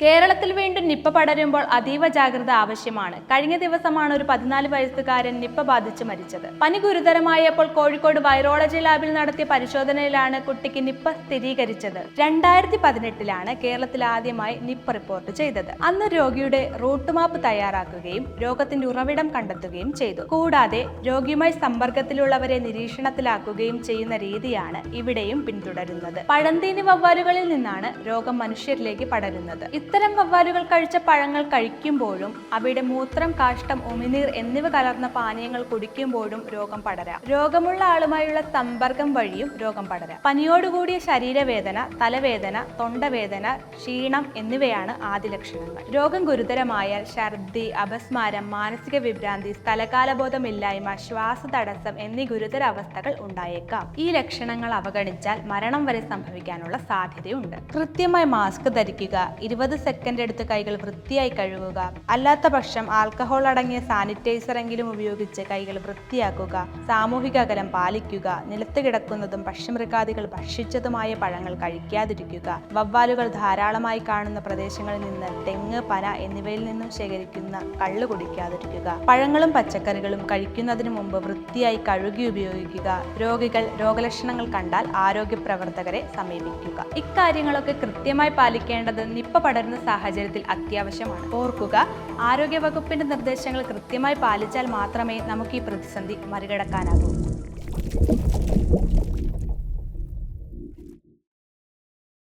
കേരളത്തിൽ വീണ്ടും നിപ്പ പടരുമ്പോൾ അതീവ ജാഗ്രത ആവശ്യമാണ്. കഴിഞ്ഞ ദിവസമാണ് ഒരു പതിനാല് വയസ്സുകാരൻ നിപ്പ ബാധിച്ച് മരിച്ചത്. പനി ഗുരുതരമായപ്പോൾ കോഴിക്കോട് വൈറോളജി ലാബിൽ നടത്തിയ പരിശോധനയിലാണ് കുട്ടിക്ക് നിപ്പ സ്ഥിരീകരിച്ചത്. രണ്ടായിരത്തി പതിനെട്ടിലാണ് കേരളത്തിൽ ആദ്യമായി നിപ്പ റിപ്പോർട്ട് ചെയ്തത്. അന്ന് രോഗിയുടെ റൂട്ട് മാപ്പ് തയ്യാറാക്കുകയും രോഗത്തിന്റെ ഉറവിടം കണ്ടെത്തുകയും ചെയ്തു. കൂടാതെ രോഗിയുമായി സമ്പർക്കത്തിലുള്ളവരെ നിരീക്ഷണത്തിലാക്കുകയും ചെയ്യുന്ന രീതിയാണ് ഇവിടെയും പിന്തുടരുന്നത്. പഴന്തീനി വവ്വാലുകളിൽ നിന്നാണ് രോഗം മനുഷ്യരിലേക്ക് പടരുന്നത്. ഇത്തരം വവ്വാലുകൾ കഴിച്ച പഴങ്ങൾ കഴിക്കുമ്പോഴും അവയുടെ മൂത്രം കാഷ്ടം ഉമിനീർ എന്നിവ കലർന്ന പാനീയങ്ങൾ കുടിക്കുമ്പോഴും രോഗം പടരാം. രോഗമുള്ള ആളുമായുള്ള സമ്പർക്കം വഴിയും രോഗം പടരാം. പനിയോടുകൂടിയ ശരീരവേദന തലവേദന തൊണ്ടവേദന ക്ഷീണം എന്നിവയാണ് ആദ്യ ലക്ഷണങ്ങൾ. രോഗം ഗുരുതരമായാൽ ഛർദി അപസ്മാരം മാനസിക വിഭ്രാന്തി സ്ഥലകാലബോധമില്ലായ്മ ശ്വാസതടസ്സം എന്നീ ഗുരുതര അവസ്ഥകൾ ഉണ്ടായേക്കാം. ഈ ലക്ഷണങ്ങൾ അവഗണിച്ചാൽ മരണം വരെ സംഭവിക്കാനുള്ള സാധ്യതയുണ്ട്. കൃത്യമായി മാസ്ക് ധരിക്കുക ഇരുപത് സെക്കൻഡ് എടുത്ത് കൈകൾ വൃത്തിയായി കഴുകുക. അല്ലാത്ത പക്ഷം ആൽക്കഹോൾ അടങ്ങിയ സാനിറ്റൈസർ എങ്കിലും ഉപയോഗിച്ച് കൈകൾ വൃത്തിയാക്കുക. സാമൂഹിക അകലം പാലിക്കുക. നിലത്ത് കിടക്കുന്നതും പക്ഷിമൃഗാദികൾ ഭക്ഷിച്ചതുമായ പഴങ്ങൾ കഴിക്കാതിരിക്കുക. വവ്വാലുകൾ ധാരാളമായി കാണുന്ന പ്രദേശങ്ങളിൽ നിന്ന് തെങ്ങ് പന എന്നിവയിൽ നിന്നും ശേഖരിക്കുന്ന കള്ള് കുടിക്കാതിരിക്കുക. പഴങ്ങളും പച്ചക്കറികളും കഴിക്കുന്നതിന് മുമ്പ് വൃത്തിയായി കഴുകി ഉപയോഗിക്കുക. രോഗികൾ രോഗലക്ഷണങ്ങൾ കണ്ടാൽ ആരോഗ്യ പ്രവർത്തകരെ സമീപിക്കുക. ഇക്കാര്യങ്ങളൊക്കെ കൃത്യമായി പാലിക്കേണ്ടത് നിപ്പ പടരുന്ന സാഹചര്യത്തിൽ അത്യാവശ്യമാണ്. ഓർക്കുക ആരോഗ്യവകുപ്പിന്റെ നിർദ്ദേശങ്ങൾ കൃത്യമായി പാലിച്ചാൽ മാത്രമേ നമുക്ക് ഈ പ്രതിസന്ധി മറികടക്കാനാകൂ.